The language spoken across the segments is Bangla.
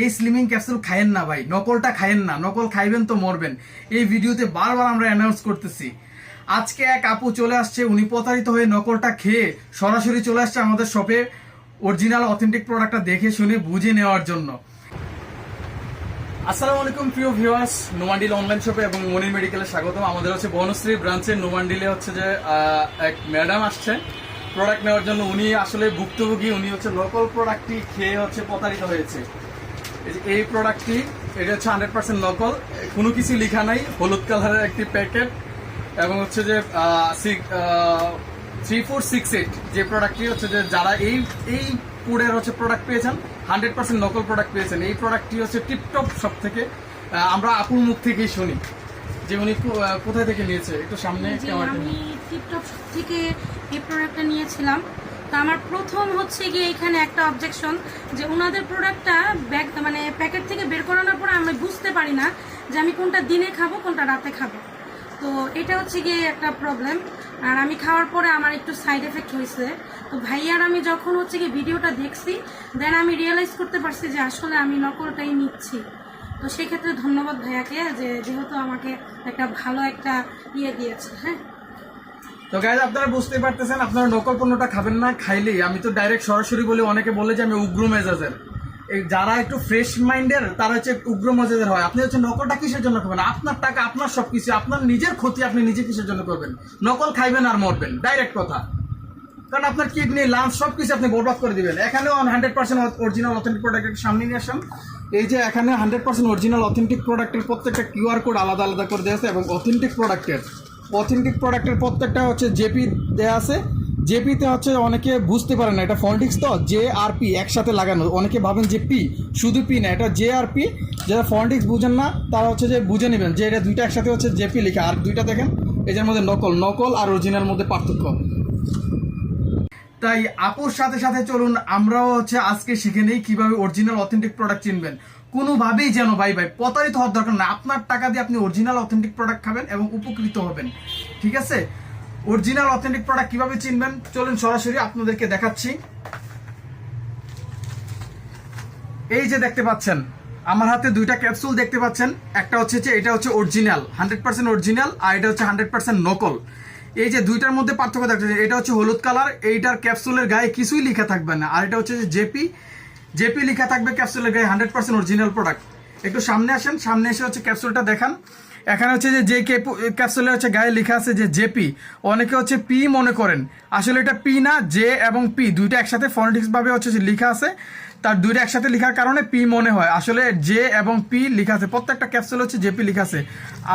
এই স্লিমিং ক্যাপসুল খায়েন না ভাই, নকলটা খায়েন না, নকল খাইবেন তো মরবেন। এই ভিডিওতে বারবার আমরা অ্যানাউন্স করতেছি। আজকে এক আপু চলে আসছে, উনি প্রতারিত হয়ে নকলটা খেয়ে সরাসরি চলে আসছে আমাদের শপে অরিজিনাল অথেন্টিক প্রোডাক্টটা দেখে শুনে, বুঝে নেওয়ার জন্য। আসসালামু আলাইকুম, প্রিয় ভিউয়ার্স নোমান্ডিল অনলাইন শপে এবং মনির মেডিকেলে স্বাগতম। আমাদের হচ্ছে বনশ্রী ব্রাঞ্চের নোমান্ডিলে হচ্ছে যে এক ম্যাডাম আসছে। প্রোডাক্ট নেওয়ার জন্য উনি আসলে ভুক্তভোগী, উনি হচ্ছে লোকাল প্রোডাক্টটি খেয়ে হচ্ছে প্রতারিত হয়েছে। এই প্রোডাক্টটি এটা হচ্ছে হান্ড্রেড পার্সেন্ট লোকাল কোনো কিছু লেখা নাই হলুদ কালারের একটি প্যাকেট এবং হচ্ছে যে থ্রি ফোর সিক্স এইট যে প্রোডাক্টটি হচ্ছে যে যারা এই এই পুডের হচ্ছে প্রোডাক্ট পেয়েছেন হান্ড্রেড পার্সেন্ট নকল প্রোডাক্ট পেয়েছেন এই প্রোডাক্টটি হচ্ছে টিপটপ সব থেকে আমরা আপুর মুখ থেকেই শুনি যে উনি কোথায় থেকে নিয়েছে একটু সামনে আমি। টিকটক থেকে এই প্রোডাক্টটা নিয়েছিলাম তো আমার প্রথম হচ্ছে গিয়ে এখানে একটা অবজেকশন যে ওনাদের প্রোডাক্টটা ব্যাগ মানে প্যাকেট থেকে বের করানোর পরে আমি বুঝতে পারি না যে আমি কোনটা দিনে খাব, কোনটা রাতে খাব। তো এটা হচ্ছে গিয়ে একটা প্রবলেম আর আমি খাওয়ার পরে আমার একটু সাইড এফেক্ট হয়েছে। তো ভাইয়ার আমি যখন হচ্ছে গিয়ে ভিডিওটা দেখছি দেন আমি রিয়েলাইজ করতে পারছি যে আসলে আমি নকলটাই নিচ্ছি। তো সেক্ষেত্রে ধন্যবাদ ভাইয়াকে যে যেহেতু আমাকে একটা ভালো একটা ইয়ে দিয়েছে হ্যাঁ? তো গাইজ আপনারা বুঝতে পারতেছেন, আপনারা নকল পণ্যটা খাবেন না, খাইলেই। আমি তো ডাইরেক্ট সরাসরি বলি, অনেকে বলে যে আমি উগ্র মেজাজের। যারা একটু ফ্রেশ মাইন্ডের তারা হচ্ছে উগ্র মেজাজের হয়। আপনি হচ্ছে নকলটা কিসের জন্য খাবেন? আপনার টাকা, আপনার সবকিছু, আপনার নিজের ক্ষতি আপনি নিজে কিসের জন্য করবেন? নকল খাইবেন আর মরবেন ডাইরেক্ট কথা। কারণ আপনার কিডনি লাঞ্চ সব কিছু আপনি বরবাদ করে দিবেন। এখানেও হান্ড্রেড পার্সেন্ট অরিজিনাল অথেন্টিক প্রোডাক্টের সামনে নিয়ে আসেন। এই যে এখানে হান্ড্রেড পার্সেন্ট অরিজিনাল অথেন্টিক প্রোডাক্টের প্রত্যেকটা কিউআর কোড আলাদা আলাদা করে দেওয়া আছে এবং অথেন্টিক প্রোডাক্টের অথেন্টিক প্রোডাক্টের প্রত্যেকটা হচ্ছে জেপি দেওয়া আছে। জেপিতে হচ্ছে অনেকে বুঝতে পারে না, এটা ফন্টিক্স তো? জে আর পি একসাথে লাগানো। অনেকে ভাবেন যে পি শুধু পি না, এটা জে আর পি যারা ফন্টিক্স বুঝেন না, তারা হচ্ছে যে বুঝে নেবেন যে এটা দুইটা একসাথে হচ্ছে জেপি লেখা। আর দুইটা দেখেন এদের মধ্যে নকল। নকল আর অরিজিনাল মধ্যে পার্থক্য। তাই আপুর সাথে সাথে চলুন, আমরাও হচ্ছে আজকে শিখে নেই কীভাবে অরিজিনাল অথেন্টিক প্রোডাক্ট চিনবেন। কোনোভাবেই যেন ভাই ভাই, প্রতারিত হওয়ার দরকার না। আপনার টাকা দিয়ে আপনি অরিজিনাল অথেন্টিক প্রোডাক্ট খাবেন এবং উপকৃত হবেন। ঠিক আছে? অরিজিনাল অথেন্টিক প্রোডাক্ট কীভাবে চিনবেন? চলুন সরাসরি আপনাদেরকে দেখাচ্ছি। এই যে দেখতে পাচ্ছেন, আমার হাতে দুইটা ক্যাপসুল দেখতে পাচ্ছেন। একটা হচ্ছে যে এটা হচ্ছে অরিজিনাল হান্ড্রেড পার্সেন্ট অরিজিনাল আর এটা হচ্ছে হান্ড্রেড পার্সেন্ট নকল। এই যে দুইটার মধ্যে পার্থক্য দেখতে এটা হচ্ছে হলুদ কালার এইটার ক্যাপসুলের গায়ে কিছুই লেখা থাকবে না। আর এটা হচ্ছে যে জেপি জেপি লেখা থাকবে ক্যাপসুলের গায়ে হান্ড্রেড পার্সেন্ট অরিজিনাল প্রোডাক্ট একটু সামনে আসেন, সামনে এসে হচ্ছে ক্যাপসুলটা দেখান। এখানে হচ্ছে যে যে ক্যাপসুলে হচ্ছে গায়ে লেখা আছে যে জেপি। অনেকে হচ্ছে পি মনে করেন। আসলে এটা পি না, জে এবং পি, দুইটা একসাথে ফনেটিক্স ভাবে হচ্ছে লেখা আছে। তার দুইটা একসাথে লেখার কারণে পি মনে হয়। আসলে জে এবং পি লেখা আছে। প্রত্যেকটা ক্যাপসুল হচ্ছে জেপি লেখা আছে।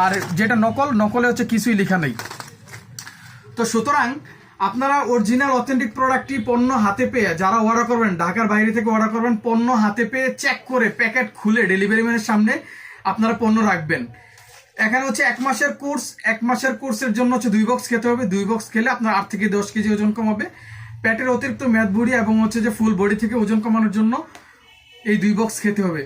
আর যেটা নকল, নকলে হচ্ছে কিছুই লেখা নেই। তো সুতরাং আপনারা অরিজিনাল অথেন্টিক প্রোডাক্টটি পণ্য হাতে পেয়ে যারা অর্ডার করবেন, ঢাকার বাইরে থেকে অর্ডার করবেন, পণ্য হাতে পেয়ে চেক করে প্যাকেট খুলে ডেলিভারি ম্যানের সামনে আপনারা পণ্য রাখবেন। এখানে হচ্ছে এক মাসের কোর্স এক মাসের কোর্সের জন্য হচ্ছে দুই বক্স খেতে হবে। দুই বক্স খেলে আপনার আট থেকে দশ কেজি ওজন কমাবে। পেটের অতিরিক্ত মেদ বুড়ি এবং হচ্ছে যে ফুল বডি থেকে ওজন কমানোর জন্য এই দুই বক্স খেতে হবে।